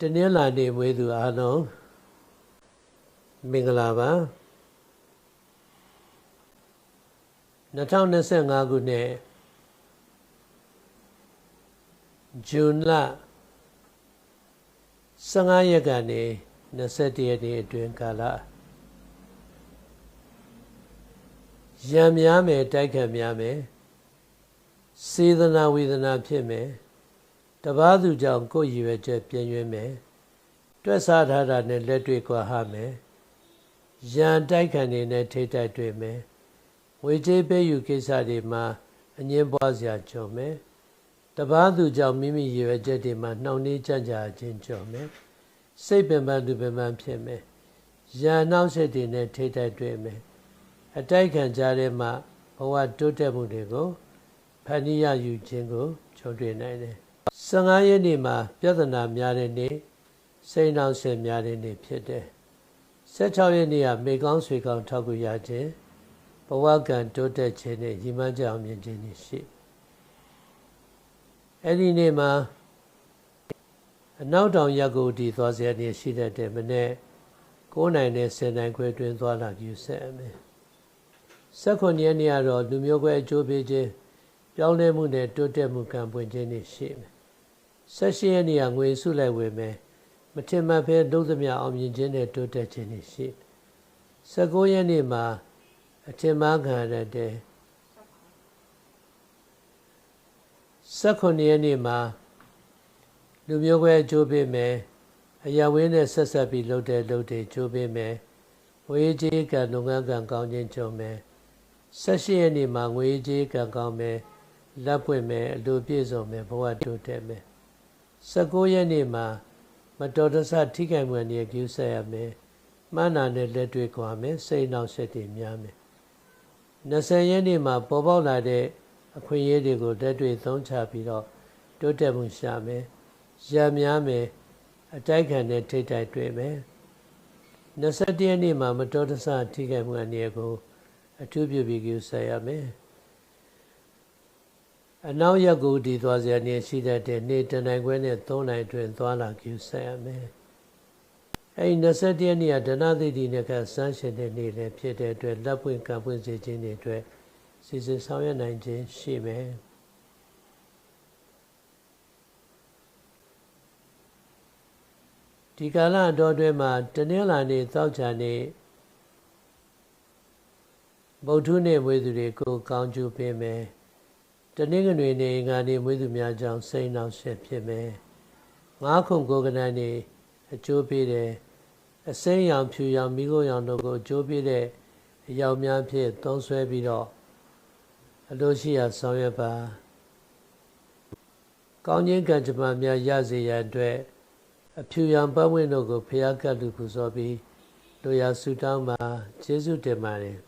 တနင်္လာနေ့မွေးသူအားလုံးမင်္ဂလာပါ2025ခုနှစ်ဇွန်လ15ရက်ကနေ21ရက်နေ့အတွင်းကာလရံများမယ်တိုက်ခတ်များမယ်စေတနာဝေဒနာဖြစ်မယ် တပားသူကြောင့်ကိုယ်ရည်ရွယ်ချက်ပြင်းရွေးမယ်တွက်စားထားတာနဲ့လက်တွေ့ကွာဟမယ်ရန်တိုက်ခံနေနဲ့ထိတိုက်တွေ့မယ်ဝေကျေးပေးယူကိစ္စတွေမှာအငင်းပွားစရာကြုံမယ်တပားသူကြောင့်မိမိရည်ရွယ်ချက်တွေမှာနှောင့်နှေးကြံ့ကြာခြင်းကြုံမယ်စိတ်ပင်ပန်းသူပင်ပန်းဖြစ်မယ်ရန်နှောက်ဆက်တွေနဲ့ထိတိုက်တွေ့မယ်အတိုက်ခံကြတဲ့မှာဘဝတိုးတက်မှုတွေကိုဖန်တီးရယူခြင်းကိုကြုံတွေ့နိုင်တယ် 15ရက်နေ့မှာပြဿနာများတဲ့နေ့စိတ်နှောင့်ယှက်များတဲ့နေ့ဖြစ်တယ်16ရက်နေ့ကမေကောင်းဆွေကောင်းထောက်ကူရခြင်းဘဝကံတိုးတက်ခြင်းနဲ့ညီမကြအောင်မြင်ခြင်းတွေရှိအဲ့ဒီနေ့မှာအနောက်တောင်ရက်ကိုဒီသွားစရာနေရှိတတ်တဲ့မနေ့9နိုင်နဲ့10နိုင်ခွဲတွင်သွားလာယူဆက်အမယ်16ရက်နေ့ကတော့လူမျိုးကွဲအကျိုးပေးခြင်းပြောင်းလဲမှုနဲ့တိုးတက်မှုကံပွင့်ခြင်းတွေရှိမယ် ဆက်ရှိရနေရငွေစုလိုက်ဝေမယ်မထင်မှတ်ဖဲလုံးသမျှအောင်မြင်ခြင်းနဲ့တိုးတက်ခြင်းတွေရှိ19ရက်နေ့မှာအထင်မှားခံရတဲ့19ရက်နေ့မှာလူမျိုးကွဲအကျိုးပေးမယ်အရာဝင်းနဲ့ဆက်ဆက်ပြီးလုပ်တဲ့လုပ်တွေကျိုးပေးမယ်ဝေးကြီးကံလုပ်ငန်းကံကောင်းခြင်းကြုံမယ်18ရက်နေ့မှာငွေကြီးကံကောင်းမယ်လက်ပွင့်မယ်အလိုပြည့်စုံမယ်ဘဝတိုးတက်မယ် 19ရက်နေ့မှာ မတော်တဆထိခိုက်မှုအနေနဲ့ကျူးဆက်ရမယ်မှန်းနာနဲ့လက်တွေ့ခွာမယ်စိတ်နှောက်ဆက်တွေများမယ်20ရက်နေ့မှာပေါ်ပေါက်လာတဲ့အခွင့်အရေးတွေကိုလက်တွေ့သုံးချပြီးတော့တိုးတက်မှုရှာမယ်ရများမယ်အတိုက်ခံနဲ့ထိတ်တိုက်တွေ့မယ်21ရက်နေ့မှာမတော်တဆထိခိုက်မှုအနေနဲ့ကို အထူးပြုပြီးကျူးဆက်ရမယ် အနောက်ရက်ကိုဒီသွားစရာနေရှိတတ်တဲ့နေ့တနိုင်ခွဲနဲ့3နိုင်အတွင်းသွားလာကျူဆက်ရမယ်။အဲဒီ21ရက်နေ့ကဒနာသိတိနဲ့ကစမ်းရှင်တဲ့နေ့လည်းဖြစ်တဲ့အတွက်လက်ပွင့်ကံပွင့်စေခြင်းတွေအတွက်စီစဉ်ဆောင်ရွက်နိုင်ခြင်းရှိမယ်။ဒီကာလတော်တွင်မှာတနင်္လာနေ့သောကြာနေ့ဗုဒ္ဓနေ့မွေးသူတွေကိုကောင်းကျိုးပေးမယ်။ တနင်္ဂနွေနေ့ငါနေမွေးသူများကြောင့်စိတ်နှောက်ရှက်ဖြစ်မယ်ငါးခုကိုကနန်နေအကျိုးပေးတယ်အစိမ်းရောင်ဖြူရောင်မိခိုးရောင်တို့ကိုအကျိုးပေးတဲ့အယောက်များဖြင့်သုံးဆွဲပြီးတော့အလိုရှိရာဆောင်ရွက်ပါကောင်းခြင်းကံကြမ္မာများရစေရန်အတွက်အဖြူရောင်ပတ်ဝန်းတို့ကိုဖျားကတ်လူပူဇော်ပြီးလိုရာဆုတောင်းပါကျေးဇူးတင်ပါတယ်